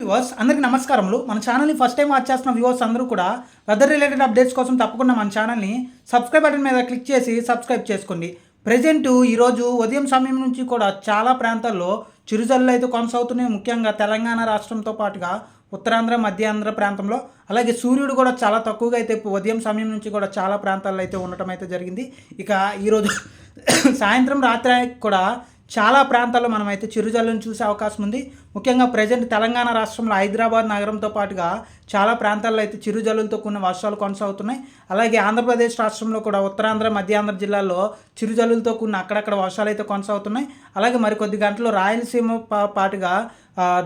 Viewers అందరికీ నమస్కారములు. మన ఛానల్ని ఫస్ట్ టైం వాచ్ చేస్తున్న వ్యూవర్స్ అందరూ కూడా వెదర్ రిలేటెడ్ అప్డేట్స్ కోసం తప్పకుండా మన ఛానల్ని సబ్స్క్రైబ్ బటన్ మీద క్లిక్ చేసి సబ్స్క్రైబ్ చేసుకోండి. ప్రజెంట్ ఈరోజు ఉదయం సమయం నుంచి కూడా చాలా ప్రాంతాల్లో చిరుజల్లు అయితే కొనసాగుతున్నాయి. ముఖ్యంగా తెలంగాణ రాష్ట్రంతో పాటుగా ఉత్తరాంధ్ర మధ్యాంధ్ర ప్రాంతంలో అలాగే సూర్యుడు కూడా చాలా తక్కువగా అయితే ఉదయం సమయం నుంచి కూడా చాలా ప్రాంతాల్లో అయితే ఉండటం అయితే జరిగింది. ఇక ఈరోజు సాయంత్రం రాత్రి కూడా చాలా ప్రాంతాల్లో మనమైతే చిరుజల్లును చూసే అవకాశం ఉంది. ముఖ్యంగా ప్రజెంట్ తెలంగాణ రాష్ట్రంలో హైదరాబాద్ నగరంతో పాటుగా చాలా ప్రాంతాల్లో అయితే చిరుజల్లులతో కూడిన వర్షాలు కొనసాగుతున్నాయి. అలాగే ఆంధ్రప్రదేశ్ రాష్ట్రంలో కూడా ఉత్తరాంధ్ర మధ్యాంధ్ర జిల్లాల్లో చిరుజల్లులతో కూడిన అక్కడక్కడ వర్షాలు అయితే కొనసాగుతున్నాయి. అలాగే మరికొద్ది గంటల్లో రాయలసీమ పాటుగా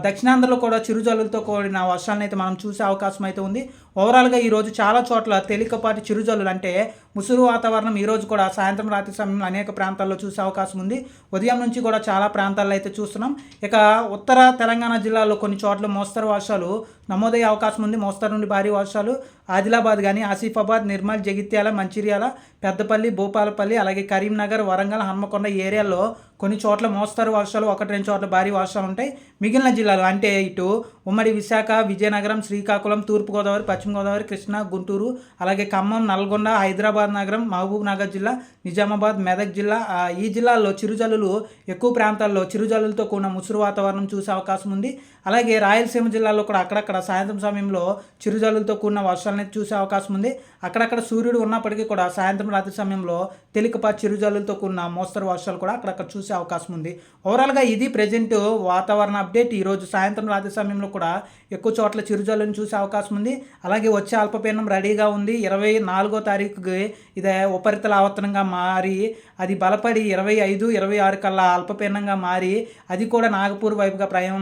దక్షిణాంధ్రలో కూడా చిరుజల్లులతో కూడిన వర్షాలను అయితే మనం చూసే అవకాశం అయితే ఉంది. ఓవరాల్గా ఈరోజు చాలా చోట్ల తేలికపాటి చిరుజల్లులు అంటే ముసురు వాతావరణం ఈరోజు కూడా సాయంత్రం రాత్రి సమయంలో అనేక ప్రాంతాల్లో చూసే అవకాశం ఉంది. ఉదయం నుంచి కూడా చాలా ప్రాంతాల్లో అయితే చూస్తున్నాం. ఇక ఉత్తర తెలంగాణ జిల్లాలో కొన్ని చోట్ల మోస్తరు వర్షాలు నమోదయ్యే అవకాశం ఉంది. మోస్తరు నుండి భారీ వర్షాలు ఆదిలాబాద్ కానీ ఆసిఫాబాద్ నిర్మల్ జగిత్యాల మంచిర్యాల పెద్దపల్లి భూపాలపల్లి అలాగే కరీంనగర్ వరంగల్ హన్మకొండ ఏరియాల్లో కొన్ని చోట్ల మోస్తరు వర్షాలు ఒకటి రెండు చోట్ల భారీ వర్షాలు ఉంటాయి. మిగిలిన జిల్లాలు అంటే ఇటు ఉమ్మడి విశాఖ విజయనగరం శ్రీకాకుళం తూర్పుగోదావరి పశ్చిమ గోదావరి కృష్ణా గుంటూరు అలాగే ఖమ్మం నల్గొండ హైదరాబాద్ నగరం మహబూబ్ నగర్ జిల్లా నిజామాబాద్ మెదక్ జిల్లా. ఈ జిల్లాల్లో చిరుజల్లులు ఎక్కువ ప్రాంతాల్లో చిరుజల్లులతో కూడిన ముసురు వాతావరణం చూసే అవకాశం అవకాశం ఉంది. అలాగే రాయలసీమ జిల్లాలో కూడా అక్కడక్కడ సాయంత్రం సమయంలో చిరుజల్లులతో కూడిన వర్షాలను చూసే అవకాశం ఉంది. అక్కడక్కడ సూర్యుడు ఉన్నప్పటికీ కూడా సాయంత్రం రాత్రి సమయంలో తేలికపాటి చిరుజల్లులతో కూడిన మోస్తరు వర్షాలు కూడా అక్కడక్కడ చూసే అవకాశం ఉంది. ఓవరాల్గా ఇది ప్రజెంట్ వాతావరణ అప్డేట్ ఈరోజు సాయంత్రం రాత్రి సమయంలో కూడా ఎక్కువ చోట్ల చిరుజల్లును చూసే అవకాశం ఉంది. అలాగే వచ్చే అల్పపీడనం రెడీగా ఉంది. ఇరవై నాలుగో తారీఖుకి ఇదే ఉపరితల ఆవర్తనంగా మారి అది బలపడి ఇరవై ఐదు ఇరవై ఆరు కల్లా అల్పపీడనంగా మారి అది కూడా నాగపూర్ వైపుగా ప్రయాణం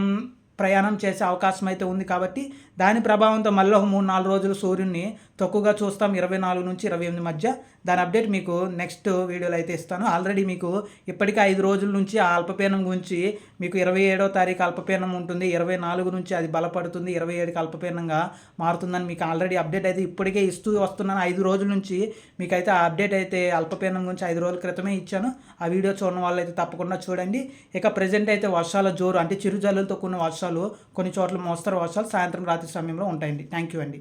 ప్రయాణం చేసే అవకాశం అయితే ఉంది కాబట్టి దాని ప్రభావంతో మళ్ళీ ఒక మూడు నాలుగు రోజులు సూర్యుడిని తక్కువగా చూస్తాం ఇరవై నాలుగు నుంచి ఇరవై ఎనిమిది మధ్య. దాని అప్డేట్ మీకు నెక్స్ట్ వీడియోలో అయితే ఇస్తాను. ఆల్రెడీ మీకు ఇప్పటికే ఐదు రోజుల నుంచి ఆ అల్పపీనం గురించి మీకు ఇరవై ఏడో తారీఖు అల్పపీనం ఉంటుంది. ఇరవై నాలుగు నుంచి అది బలపడుతుంది. ఇరవై ఏడుకి అల్పపీనంగా మారుతుందని మీకు ఆల్రెడీ అప్డేట్ అయితే ఇప్పటికే ఇస్తూ వస్తున్నాను. ఐదు రోజుల నుంచి మీకైతే ఆ అప్డేట్ అయితే అల్పపీనం గురించి ఐదు రోజుల క్రితమే ఇచ్చాను. ఆ వీడియో చూడడం వల్ల అయితే తప్పకుండా చూడండి. ఇక ప్రజెంట్ అయితే వర్షాల జోరు అంటే చిరుజల్లులతో కూడిన వర్షాలు కొన్ని చోట్ల మోస్తరు వర్షాలు సాయంత్రం రాత్రి సమయంలో ఉంటాయండి. థ్యాంక్ యూ అండి.